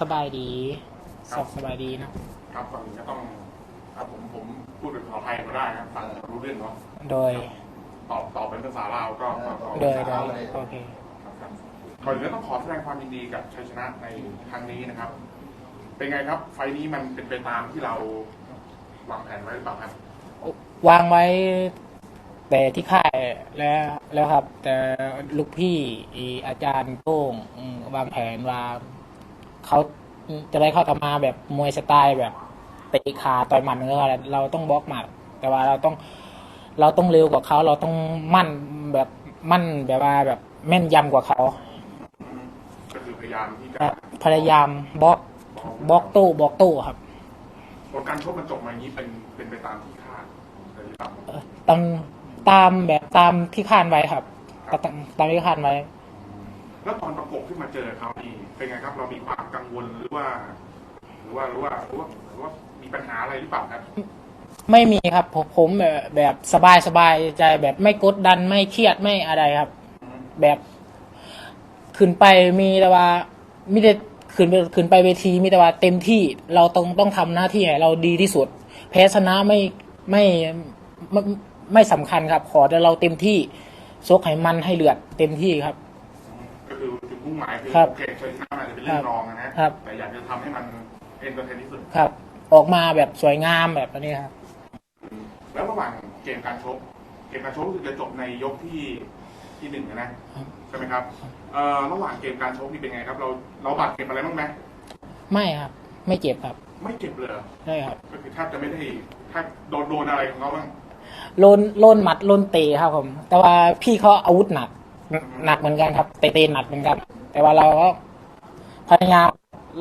สบายดีสอบสบายดีนะ ครับก่อนอื่นก็ต้องครับผมผมพูดเป็นภาษาไทยก็ได้นะฟังรู้เรื่องเนาะโดยตอบตอบเป็นภาษาลาวก็ก็ก็โดยโดยโอเคครับครับก่อนอื่นก็ต้องขอแสดงความยินดีกับชัยชนะในครั้งนี้นะครับ เป็นไงครับ ไฟล์นี้มันเป็นไปตามที่เราวางแผนไว้หรือเปล่าครับวางไว้ แต่ที่ค่ายแล้วแล้วครับ แต่ลูกพี่อีอาจารย์โต้งอืมวางแผนว่า เขาจะได้เข้าทำมาแบบมวยสไตล์แบบเตะขาต่อยหมัดแล้วอะไรเราต้องบล็อกหมัดแต่ว่าเราต้องเราต้องเร็วกว่าเขาเราต้องมั่นแบบมั่นแบบว่าแบบแม่นยำกว่าเขาอืมก็คือพยายามที่จะแบบพยายามบล็อกบล็อกโต้บล็อกโต้ครับผลการชกมันจบมาอย่างนี้เป็นเป็นไปตามที่คาดเลยหรือเปล่าตามตามแบบตามที่คาดไว้ครับ ตามตามที่คาดไว้ แล้วตอนประกบขึ้นมาเจอเขานี่ เป็นไงครับ เรามีความกังวลหรือว่า หรือว่าหรือว่าหรือว่าหรือว่ามีปัญหาอะไรหรือเปล่าครับ ไม่มีครับ ผมผมแบบแบบสบายสบายใจแบบไม่กดดันไม่เครียดไม่อะไรครับ แบบขึ้นไปมีแต่ว่ามิได้ขึ้นไปขึ้นไปเวทีมีแต่ว่าเต็มที่เราต้องต้องทำหน้าที่ให้เราดีที่สุด แพ้ชนะไม่ไม่ไม่ไม่สำคัญครับ ขอแต่เราเต็มที่ซกให้มันให้เลือดเต็มที่ครับก็คือจุดมุ่ งหมายคือครับโอเคชัยชนะอาจจะเป็นเรื่องรองนะฮะครับ แต่อยากจะทำให้มันเอนเตอร์เทนที่สุด ครับ ออกมาแบบสวยงามแบบนี้ครับ แล้วระหว่างเกมการชก เกมการชกรู้สึกจะจบในยกที่ที่หนึ่งนะใช่ไหมครับเอ่อระหว่างเกมการชกนี่เป็นไงครับ เราเราบาดเจ็บอะไรบ้างไหมไม่ครับ ไม่เจ็บครับไม่เจ็บเลยเหรอใช่ครับก็คือแทบจะไม่ได้แทบโดนโดนอะไรของเขาบ้างโลนโลนหมัดโลนเตะครับผม แต่ว่าพี่เขาอาวุธหนัก หนักเหมือนกันครับเตะเตะหนักเหมือนกัน แต่ว่าเราก็พยายาม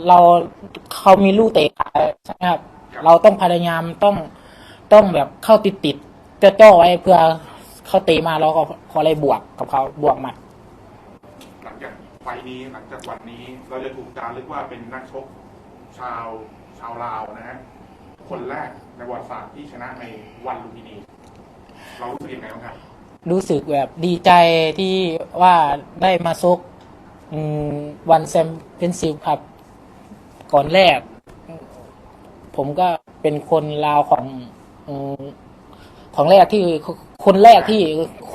เราเขามีลูกเตะขาใช่ไหมครับ เราต้องพยายามต้องต้องแบบเข้าติดติดๆจะจ่อไว้เพื่อเขาเตะมาเราก็พอเลยบวกกับเขาบวกหมัดหลังจากไฟล์นี้หลังจากวันนี้เราจะถูกจารึกว่าเป็นนักชกชาวชาวลาวนะฮะคนแรกในประวัติศาสตร์ที่ชนะในวันลุมพินี เรารู้สึกยังไงบ้างครับรู้สึกแบบดีใจที่ว่าได้มาซกอืม วันแซมเป็นซิลครับ ก่อนแรก ผมก็เป็นคนลาวของอืมของแรกที่คนแรกที่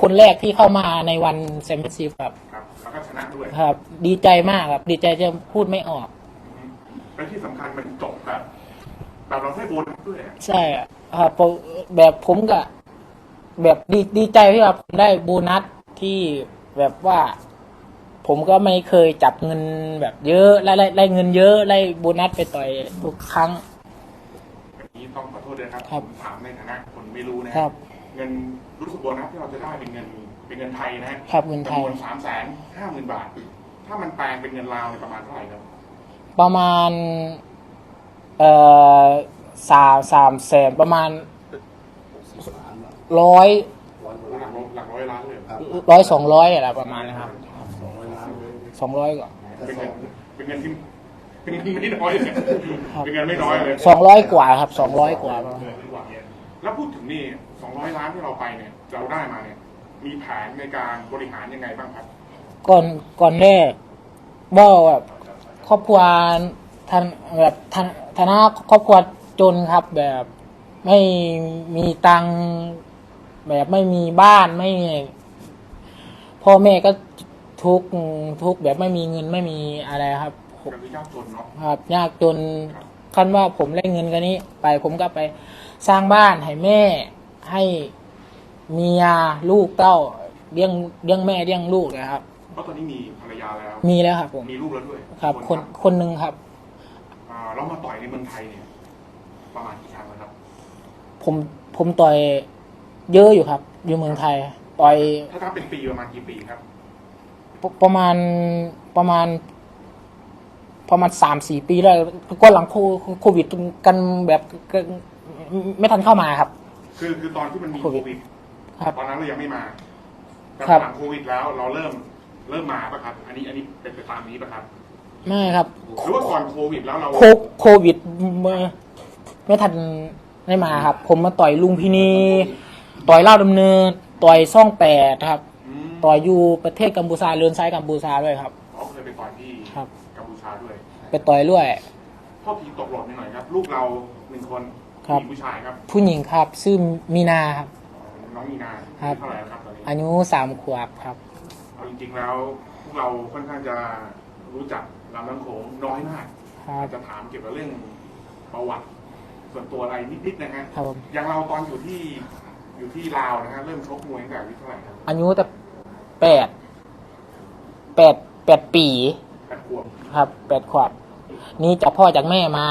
คนแรกที่เข้ามาในวันแซมเปี้ยนซิลครับครับแล้วก็ชนะด้วยครับ ดีใจมากครับ ดีใจจะพูดไม่ออกและที่สำคัญมันจบแบบแบบเราได้โบนัสด้วยอะใช่อะครับผมแบบผมก็แบบดีดีใจที่ว่าผมได้โบนัสที่แบบว่า ผมก็ไม่เคยจับเงินแบบเยอะและได้ได้เงินเยอะได้โบนัสไปต่อยทุกครั้งแบบนี้ต้องขอโทษด้วยนะครับครับ ผมถามในฐานะคนไม่รู้นะครับ เงินรู้สึกโบนัสที่เราจะได้เป็นเงินเป็นเงินไทยนะฮะครับเงินไทยจำนวนสามแสนห้าหมื่นบาท ถ้ามันแปลงเป็นเงินลาวเนี่ยประมาณเท่าไหร่ครับประมาณ เอ่อสามสามแสนประมาณร้อยหลักร้อยหลักร้อยล้านเลยเหรอร้อยสองร้อยอะไรประมาณนะครับ สองร้อยกว่าเป็นเงินเป็นเงินที่เป็นเงินไม่น้อยเลยเป็นเงินไม่น้อยเลยสองร้อยกว่าครับสองร้อยกว่าประมาณแล้วพูดถึงนี่สองร้อยล้านที่เราไปเนี่ยเราได้มาเนี่ย มีแผนในการบริหารยังไงบ้างครับ ก่อนก่อนแรกว่าแบบครอบครัวท่านแบบท่านฐานะครอบครัวจนครับแบบไม่มีตังค์แบบไม่มีบ้านไม่พ่อแม่ก็ ทุกข์ทุกข์แบบไม่มีเงินไม่มีอะไรครับก็คือยากจนเนาะครับ ยากจนคันว่าผมได้เงินกันนี้ ไปผมก็ไปสร้างบ้านให้แม่ให้เมียลูกเต้าเลี้ยงเลี้ยงแม่เลี้ยงลูกนะครับเพราะตอนนี้มีภรรยาแล้ว มีแล้วครับผมมีลูกแล้วด้วยครับ คนคนหนึ่งครับอ่าเรามาต่อยในเมืองไทยเนี่ย ประมาณกี่ครั้งแล้วครับ ผมผมต่อยเยอะอยู่ครับ อยู่เมืองไทย ต่อยถ้าถ้าเป็นปีประมาณกี่ปีครับ ปประมาณประมาณ ประมาณสามสี่ปีแล้วก็หลังโคโควิดกันแบบไม่ทันเข้ามาครับ คือคือตอนที่มันมีโคโควิดวิดครับตอนนั้นเรายังไม่มาแต่ครับหลังโควิดแล้วเราเริ่มเริ่มมาป่ะครับ อันนี้อันนี้เป็นไปตามนี้ป่ะครับไม่ครับหรือว่าก่อนโควิดแล้วเราโคโควิดไม่ไม่ทันได้มาครับ ผมมาต่อยลุงพินีต่อยเล่าวดำเนิน ต่อยซ่องแปดครับอืม ต่อยอยู่ประเทศกัมพูชาเรือนซ้ายกัมพูชาด้วยครับ เขาเคยไปต่อยที่ครับ กัมพูชาด้วยไปต่อยด้วยพ่อทีตกหล่นนิดหน่อยครับ ลูกเราหนึ่งคนครับผู้หญิงผู้ชายครับ ผู้หญิงครับ ชื่อมีนาครับ น้องมีนาครับเท่าไหร่แล้วครับตอนนี้อายุสามขวบครับ เอาจริงๆแล้วพวกเราค่อนข้างจะรู้จักลำน้ำโขงน้อยมากครับจะถามเกี่ยวกับเรื่องประวัติ ส่วนตัวอะไรนิดๆนะฮะครับผมอย่างเราตอนอยู่ที่อยู่ที่ลาวนะฮะเริ่มชกมวยตั้งแต่อายุเท่าไหร่ครับอายุแต่ แปดแปดแปดปีแปดขวบครับแปดขวบนี่จากพ่อจากแม่มา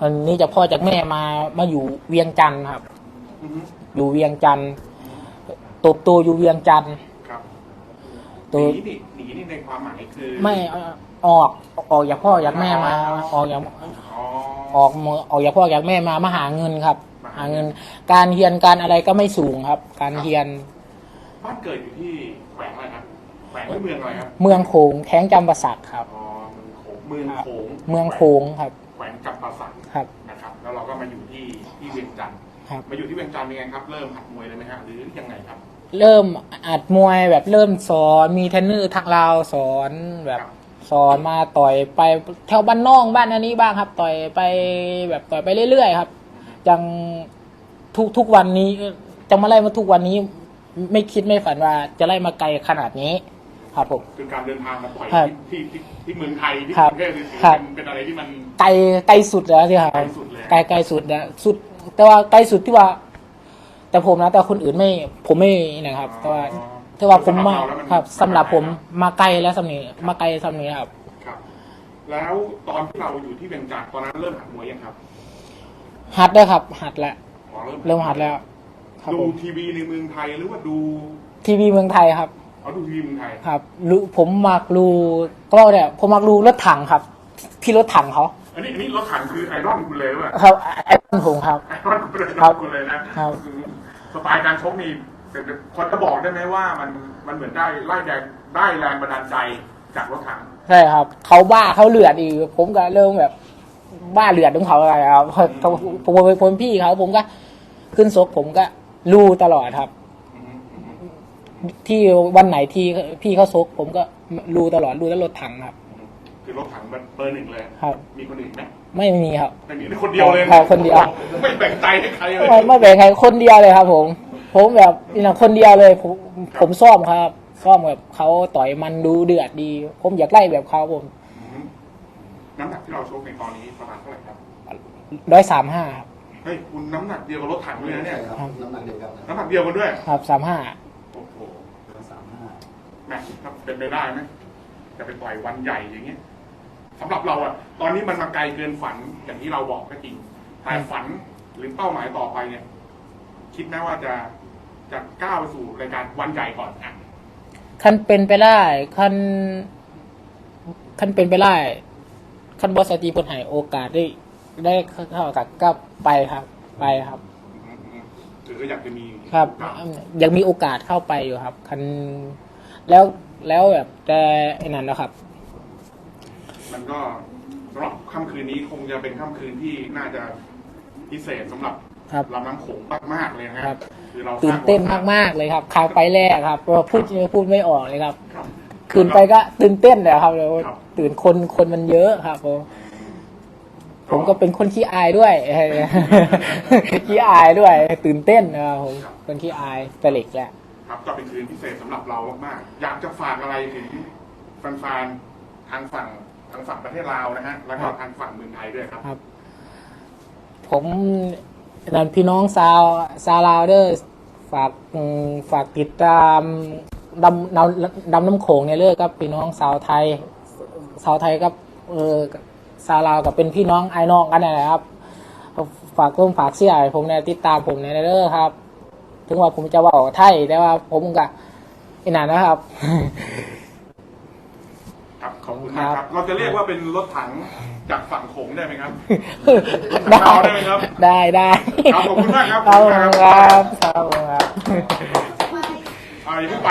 อันนี้จากพ่อจากแม่มามาอยู่เวียงจันทร์ครับอือฮึอยู่เวียงจันทร์โตบโตอยู่เวียงจันทร์ครับหตัวนีนี่หนีนี่ในความหมายคือไม่เอ่อออกออกจากพ่อจากแม่มา ออกจากอ๋อออกมาออกจากพ่อจากแม่มามาหาเงินครับ หาเงิน การเรียนการอะไรก็ไม่สูงครับ การเรียน บ้านเกิดอยู่ที่แขวงอะไรครับแขวงหรือเมืองอะไรครับเมืองโขงแข้งจำปาสักครับ อ๋อเมืองโขงเมืองโขงครับ แขวงจำปาสักครับ นะครับ แล้วเราก็มาอยู่ที่ที่เวียงจันทร์ครับ มาอยู่ที่เวียงจันทร์ยังไงครับ เริ่มหัดมวยเลยไหมฮะหรือยังไงครับ เริ่มอัดมวยแบบเริ่มสอนมีเทรนเนอร์ทักลาวสอนแบบสอนมาต่อยไปแถวบ้านนอกบ้านอันนี้บ้างครับ ต่อยไปแบบต่อยไปเรื่อยๆครับยังทุกทุกวันนี้จะมาไล่มาทุกวันนี้ ไม่คิดไม่ฝันว่าจะไล่มาไกลขนาดนี้ ครับผม คือการเดินทางมาต่อยครับที่ที่ที่เมืองไทยที่ครักบรุงเทพนี่ถือครับ เป็นเป็นอะไรที่มัน ไกลไกลสุดแล้วที่ครับไกลสุดเลย ไกลไกลสุดนะสุด แต่ว่าไกลสุดที่ว่า แต่ผมนะ แต่คนอื่นไม่ผมไม่นะครับ แต่ว่าอ๋อแต่ว่าผมมาสำหรับเราแล้วมันครับสำหรับผมไกลนะมาไกลแล้วสำนี้มาไกลสำนี้ครับ ครับ แล้วตอนที่เราอยู่ที่เวียงจันทร์ตอนนั้นเริ่มหัดมวยยังครับหัดแล้วครับ หัดแล้ว อ๋อเริ่มหัดแล้ว ครับดูผมทีวีในเมืองไทยหรือว่าดูทีวีเมืองไทยครับ เอาดูทีวีเมืองไทย ครับรู้ผมมักรู้ก็เนี่ย ผมมักรู้รถถังครับพี่รถถังเขาอันนี้อันนี้รถถังคือไอรอนคุณเลยหรือเปล่าครับไอ้ต้นผมครับ ไอรอนคุณเลยครับคุณเลยนะครับอืมสไตล์การชกนี่เป็นคนจะบอกได้ไหมว่ามันมันเหมือนได้ไล่แรงได้แรงบันดาลใจจากรถถังใช่ครับเขาบ้าเขาเลือดอีกผมก็เริ่มแบบ บ้าเลือดของเขาอะไรครับผมผมผมผมพี่เขาผมก็ ขึ้นซกผมก็ รู้ตลอดครับอืมอืมอืมที่วันไหนที่พี่เขาซกผมก็รู้ตลอดรู้แล้วรถถังครับ คือรถถังมันเบอร์หนึ่งเลย ครับ มีคนอื่นไหมไม่มีครับ ไม่มีคนเดียวเลยครับคนเดียว ไม่แบ่งใจให้ใครเลยไม่ไม่แบ่งใครคนเดียวเลยครับ ผม ผมแบบนี่นะคนเดียวเลยผมผมซ่อมครับซ่อมแบบเขาต่อยมันดูเดือดดี ผมอยากไล่แบบเขาผมอืมน้ำหนักที่เราชกในตอนนี้ประมาณเท่าไหร่ครับร้อยสามห้าครับเฮ้ยคุณน้ำหนักเดียวกับรถถังเลยนะเนี่ย ครับ น้ำหนักเดียวกันนะน้ำหนักเดียวกันด้วย ครับสามห้าโอ้โหสามห้าแม่ถ้าเป็นไปได้ไหมจะไปต่อยวันใหญ่อย่างเงี้ยสำหรับเราอะตอนนี้มันมาไกลเกินฝันอย่างที่เราบอกก็จริงแต่ฝันหรือเป้าหมายต่อไปเนี่ย คิดไหมว่าจะจะก้าวไปสู่รายการวันใหญ่ก่อนอะคันเป็นไปได้คันคันเป็นไปได้คันบอสตีเพิ่นให้โอกาสได้ ได้เข้ากับก็ไปครับ ไปครับอืมอืมคือก็อยากจะมีครับโอกาสยังมีโอกาสเข้าไปอยู่ครับ คันแล้วแล้วแบบแต่ไอ้นั้นนะครับ มันก็สำหรับค่ำคืนนี้คงจะเป็นค่ำคืนที่น่าจะพิเศษสำหรับครับลำน้ำโขงมากๆเลยนะฮะครับคือเราตื่นเต้นมากๆเลยครับข่าวไปแรกครับเพราะว่าพูดพูดไม่ออกเลยครับ ครับขึ้นไปก็ตื่นเต้นเลยครับแล้วครับ ตื่นคนคนมันเยอะครับผม ผมก็เป็นคนขี้อายด้วย ขี้อายด้วย ตื่นเต้นนะครับผมคนขี้อายแต่เหล็กแหละ ครับก็เป็นคืนพิเศษสำหรับเรามากๆ อยากจะฝากอะไรถึงแฟนๆทางฝั่งทางฝั่งประเทศลาวนะฮะแล้วก็ทางฝั่งเมืองไทยด้วยครับ ครับ ผมนันพี่น้องซาวซาวลาวเดอร์ฝากอืมฝากติดตามดำดำดำน้ำโขงในเลือกครับพี่น้องสาวไทยสาวไทยกับเออ ซาวลาวกับเป็นพี่น้องไอ้น้องกันนนแหละครับ ฝากร่วมฝากเสียให้ผมเนี่ยติดตามผมในเด้อครับ ถึงว่าผมจะเว่าไทยแต่ว่าผมก็อีนานนะครับ ครับขอบคุณมากครับเราจะเรียกว่าเป็นรถถังจากฝั่งโขงได้ไหมครับได้เอาได้ไหมครับได้ได้ครับขอบคุณมากครับขอบคุณครับขอบคุณครับอ่าอย่าเพิ่งไป